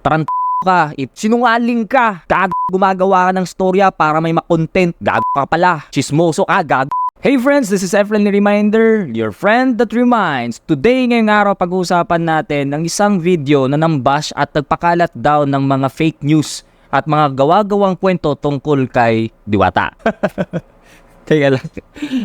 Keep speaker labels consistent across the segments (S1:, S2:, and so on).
S1: tarant ka, if sinungaling ka, gag gumagawa ka ng storya para may makontent, gag ka pala, chismoso ka, gag Hey friends, this is Efren Reminder, your friend that reminds. Today ngayong araw pag-uusapan natin ng isang video na nambash at nagpakalat daw ng mga fake news at mga gawa-gawang kwento tungkol kay Diwata. Kaya lang,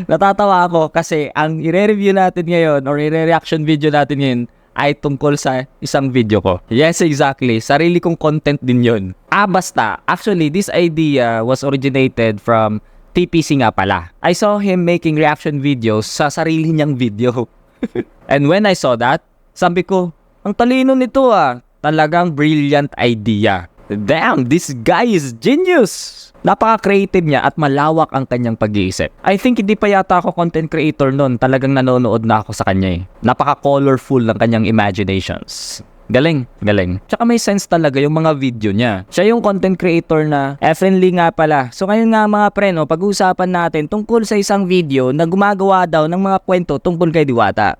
S1: natatawa ako kasi ang i-review natin ngayon or i-reaction video natin ngayon ay tungkol sa isang video ko. Yes, exactly. Sarili kong content din yun. Ah, basta. Actually, this idea was originated from TPC nga pala. I saw him making reaction videos sa sarili niyang video. And when I saw that, sabi ko, ang talino nito ah. Talagang brilliant idea. Damn, this guy is genius! Napaka-creative niya at malawak ang kanyang pag-iisip. I think hindi pa yata ako content creator noon. Talagang nanonood na ako sa kanya eh. Napaka-colorful ng kanyang imaginations. Galing, galing. Tsaka may sense talaga yung mga video niya. Siya yung content creator na friendly nga pala. So ngayon nga mga pre, no, pag-uusapan natin tungkol sa isang video na gumagawa daw ng mga kwento tungkol kay Diwata.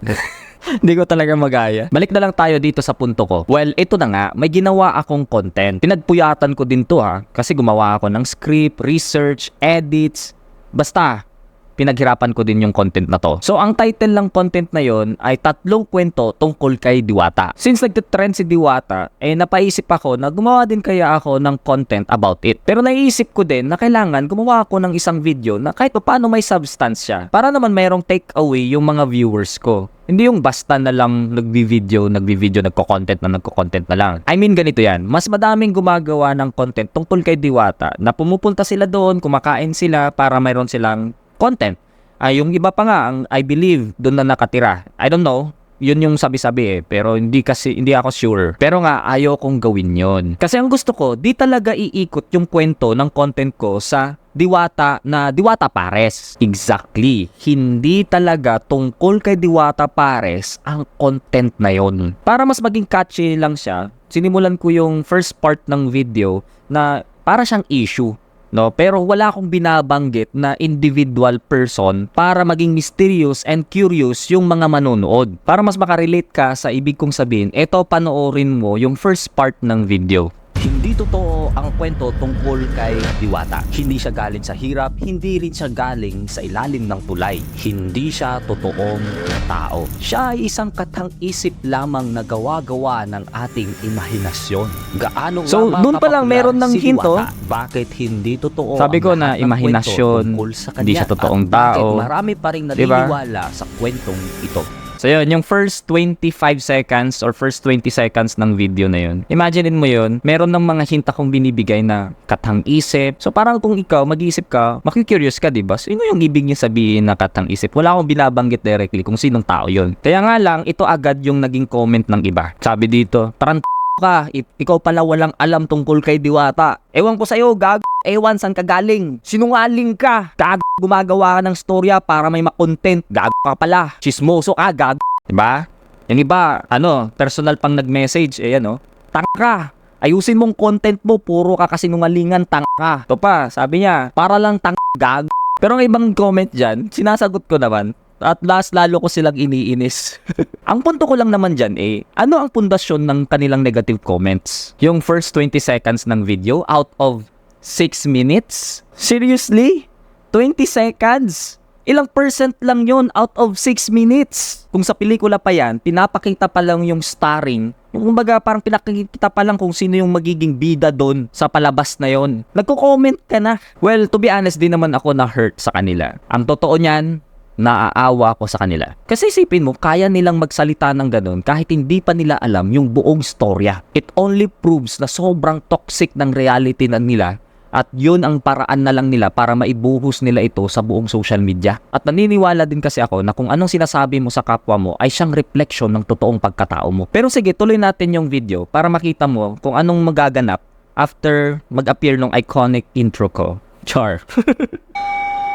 S1: Hindi ko talaga magaya. Balik na lang tayo dito sa punto ko. Well, ito na nga, may ginawa akong content. Pinagpuyatan ko din to ha, kasi gumawa ako ng script, research, edits, basta pinaghirapan ko din yung content na to. So, ang title lang content na yon ay tatlong kwento tungkol kay Diwata. Since nagtitrend si Diwata, eh napaisip ako na gumawa din kaya ako ng content about it. Pero naiisip ko din na kailangan gumawa ako ng isang video na kahit paano may substance siya para naman mayroong take away yung mga viewers ko. Hindi yung basta na lang nagbi-video, nagbi-video, nagko-content na nagko-content na lang. I mean ganito yan, mas madaming gumagawa ng content tungkol kay Diwata na pumupunta sila doon, kumakain sila para mayroon silang content. Ay yung iba pa nga, ang, I believe, doon na nakatira. I don't know, yun yung sabi-sabi eh. Pero hindi kasi, hindi ako sure. Pero nga, ayaw kong gawin yon Kasi ang gusto ko, di talaga iikot yung kwento ng content ko sa Diwata na Diwata Pares. Exactly. Hindi talaga tungkol kay Diwata Pares ang content na yon. Para mas maging catchy lang siya, sinimulan ko yung first part ng video na para siyang issue no? Pero wala akong binabanggit na individual person para maging mysterious and curious yung mga manonood. Para mas makarelate ka sa ibig kong sabihin, eto panoorin mo yung first part ng video. Hindi totoo ang kwento tungkol kay Diwata. Hindi siya galing sa hirap, hindi rin siya galing sa ilalim ng tulay. Hindi siya totoong tao. Siya ay isang katang isip lamang na gawa-gawa ng ating imahinasyon. Gaano
S2: So, dun pa lang meron ng
S1: si
S2: hint, oh.
S1: Diwata? Bakit hindi totoo
S2: Sabi ko na imahinasyon, hindi siya totoong tao.
S1: marami pa rin
S2: Diba?
S1: naniniwala sa kwentong ito.
S2: So yun, yung first 25 seconds or first 20 seconds ng video na yun. Imaginein mo yun, meron ng mga hint akong binibigay na katang isip. So parang kung ikaw mag-iisip ka, makikurious ka, di ba? Sino yung ibig niya sabihin na katang isip? Wala akong binabanggit directly kung sinong tao yun. Kaya nga lang, ito agad yung naging comment ng iba. Sabi dito, tarant ka, ikaw pala walang alam tungkol kay Diwata. Ewan ko sa'yo, gag. Ewan saan ka galing. Sinungaling ka. Gag. Gumagawa ka ng storya para may makontent. Gag ka pala. Chismoso ka, gag. Diba? Yung iba, ano, personal pang nag-message, eh ano, tanga ka. Ayusin mong content mo, puro ka kasinungalingan, tanga ka. Ito pa, sabi niya, para lang tanga, gag. Pero ang ibang comment dyan, sinasagot ko naman, at last lalo ko silang iniinis. ang punto ko lang naman dyan eh, ano ang pundasyon ng kanilang negative comments? Yung first 20 seconds ng video out of 6 minutes? Seriously? 20 seconds? Ilang percent lang yon out of 6 minutes? Kung sa pelikula pa yan, pinapakita pa lang yung starring. Yung kumbaga parang pinakikita pa lang kung sino yung magiging bida doon sa palabas na yon. Nagko-comment ka na. Well, to be honest, din naman ako na hurt sa kanila. Ang totoo niyan, naaawa ko sa kanila. Kasi isipin mo, kaya nilang magsalita ng ganun kahit hindi pa nila alam yung buong storya. It only proves na sobrang toxic ng reality na nila at yun ang paraan na lang nila para maibuhos nila ito sa buong social media. At naniniwala din kasi ako na kung anong sinasabi mo sa kapwa mo ay siyang reflection ng totoong pagkatao mo. Pero sige, tuloy natin yung video para makita mo kung anong magaganap after mag-appear ng iconic intro ko. Char.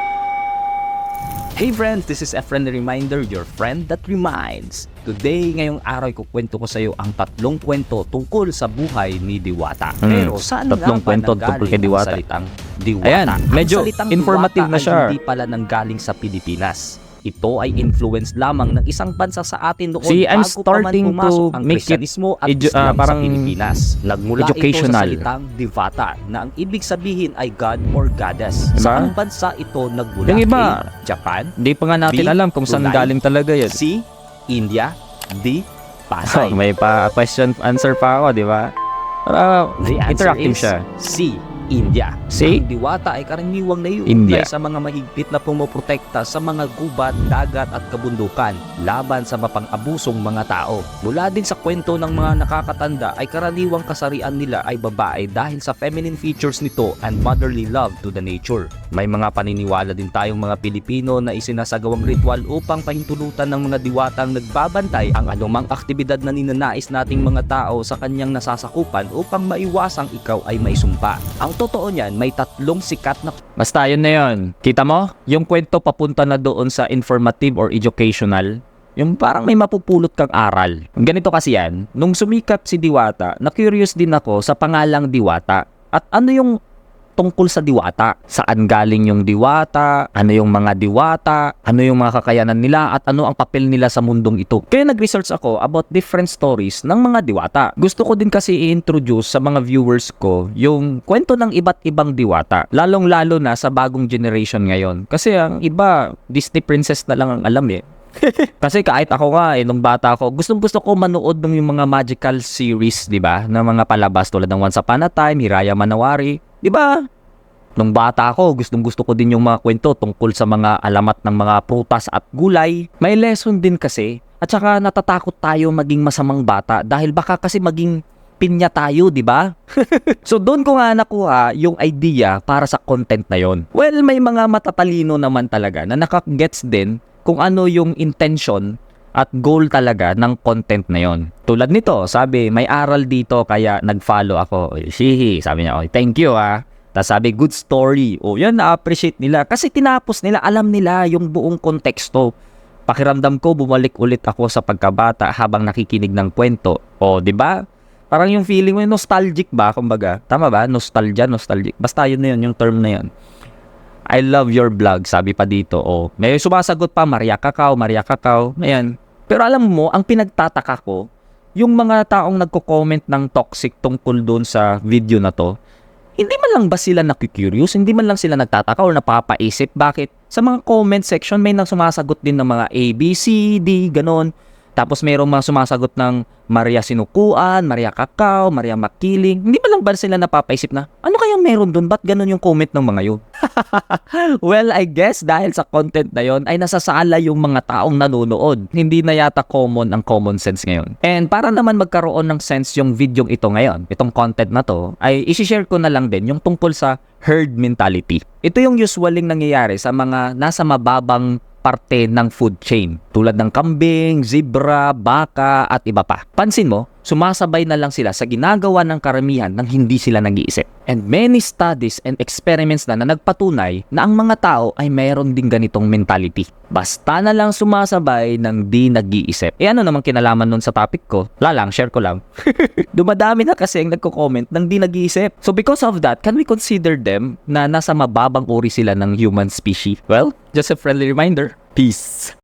S2: Hey friends, this is Efren the Reminder, your friend that reminds. Today, ngayong araw, kukwento ko sa iyo ang tatlong kwento tungkol sa buhay ni Diwata.
S1: Hmm,
S2: Pero saan
S1: tatlong
S2: nga ba
S1: kwento tungkol kay
S2: ang
S1: Diwata?
S2: salitang Diwata?
S1: Ayan,
S2: Ang
S1: medyo
S2: salitang
S1: informative
S2: Diwata
S1: na siya.
S2: Ay hindi pala nanggaling sa Pilipinas. Ito ay influence lamang ng isang bansa sa atin noon
S1: See, I'm
S2: bago pa man
S1: starting to
S2: pumasok ang
S1: make it
S2: at
S1: edu- ah, parang
S2: sa Pilipinas. Nagmula
S1: educational.
S2: ito sa salitang divata na ang ibig sabihin ay God or Goddess.
S1: Diba?
S2: Saan bansa ito nagmula?
S1: Yung iba,
S2: A. Japan
S1: Hindi pa nga natin
S2: B,
S1: alam kung saan
S2: Brunei.
S1: galing talaga yun.
S2: C. India D. Pasay.
S1: may pa question answer pa ako, di ba? Para
S2: answer
S1: interactive siya.
S2: C. India.
S1: See?
S2: Ang diwata ay karaniwang
S1: India.
S2: naiuugnay sa mga mahigpit na pumoprotekta sa mga gubat, dagat at kabundukan laban sa mapang-abusong mga tao. Mula din sa kwento ng mga nakakatanda ay karaniwang kasarian nila ay babae dahil sa feminine features nito and motherly love to the nature. May mga paniniwala din tayong mga Pilipino na isinasagawang ritual upang pahintulutan ng mga diwatang nagbabantay ang anumang aktibidad na ninanais nating mga tao sa kanyang nasasakupan upang maiwasang ikaw ay maisumpa. Ang totoo niyan, may tatlong sikat na
S1: Basta yun na yun. Kita mo? Yung kwento papunta na doon sa informative or educational. Yung parang may mapupulot kang aral. Ganito kasi yan. Nung sumikat si Diwata, na-curious din ako sa pangalang Diwata. At ano yung tungkol sa diwata? Saan galing yung diwata? Ano yung mga diwata? Ano yung mga kakayanan nila? At ano ang papel nila sa mundong ito? Kaya nag-research ako about different stories ng mga diwata. Gusto ko din kasi i-introduce sa mga viewers ko yung kwento ng iba't ibang diwata. Lalong-lalo na sa bagong generation ngayon. Kasi ang iba, Disney princess na lang ang alam eh. Kasi kahit ako nga eh, nung bata ako, gustong gusto ko manood ng yung mga magical series, di ba? Na mga palabas tulad ng Once Upon a Time, Hiraya Manawari, di ba? Nung bata ako, gustong gusto ko din yung mga kwento tungkol sa mga alamat ng mga prutas at gulay. May lesson din kasi. At saka natatakot tayo maging masamang bata dahil baka kasi maging pinya tayo, di ba? so doon ko nga nakuha yung idea para sa content na yon. Well, may mga matatalino naman talaga na nakagets din kung ano yung intention at goal talaga ng content na yon. Tulad nito, sabi, may aral dito kaya nag-follow ako. Shihi, sabi niya, "Oy, thank you ah. Tapos sabi, good story. O yan, na-appreciate nila. Kasi tinapos nila, alam nila yung buong konteksto. Pakiramdam ko, bumalik ulit ako sa pagkabata habang nakikinig ng kwento. O, di ba? Parang yung feeling mo, nostalgic ba? Kumbaga, tama ba? Nostalgia, nostalgic. Basta yun na yun, yung term na yun. I love your vlog, sabi pa dito. O, may sumasagot pa, Maria Kakao, Maria Kakao. Ayan. Pero alam mo, ang pinagtataka ko, yung mga taong nagko-comment ng toxic tungkol doon sa video na to, hindi man lang ba sila nakikurious? Hindi man lang sila nagtataka o napapaisip? Bakit? Sa mga comment section, may nang sumasagot din ng mga A, B, C, D, ganon. Tapos mayroong mga sumasagot ng Maria Sinukuan, Maria Kakao, Maria Makiling. Hindi ba lang ba sila napapaisip na, ano kaya meron doon? Ba't ganun yung comment ng mga yun? well, I guess dahil sa content na yon ay nasasala yung mga taong nanonood. Hindi na yata common ang common sense ngayon. And para naman magkaroon ng sense yung video ito ngayon, itong content na to, ay isi-share ko na lang din yung tungkol sa herd mentality. Ito yung usualing nangyayari sa mga nasa mababang parte ng food chain tulad ng kambing, zebra, baka at iba pa. Pansin mo, sumasabay na lang sila sa ginagawa ng karamihan nang hindi sila nag-iisip. And many studies and experiments na na nagpatunay na ang mga tao ay mayroon din ganitong mentality. Basta na lang sumasabay nang di nag-iisip. E ano namang kinalaman nun sa topic ko? Wala lang, share ko lang. Dumadami na kasi ang nagko-comment nang di nag-iisip. So because of that, can we consider them na nasa mababang uri sila ng human species? Well, just a friendly reminder. Peace!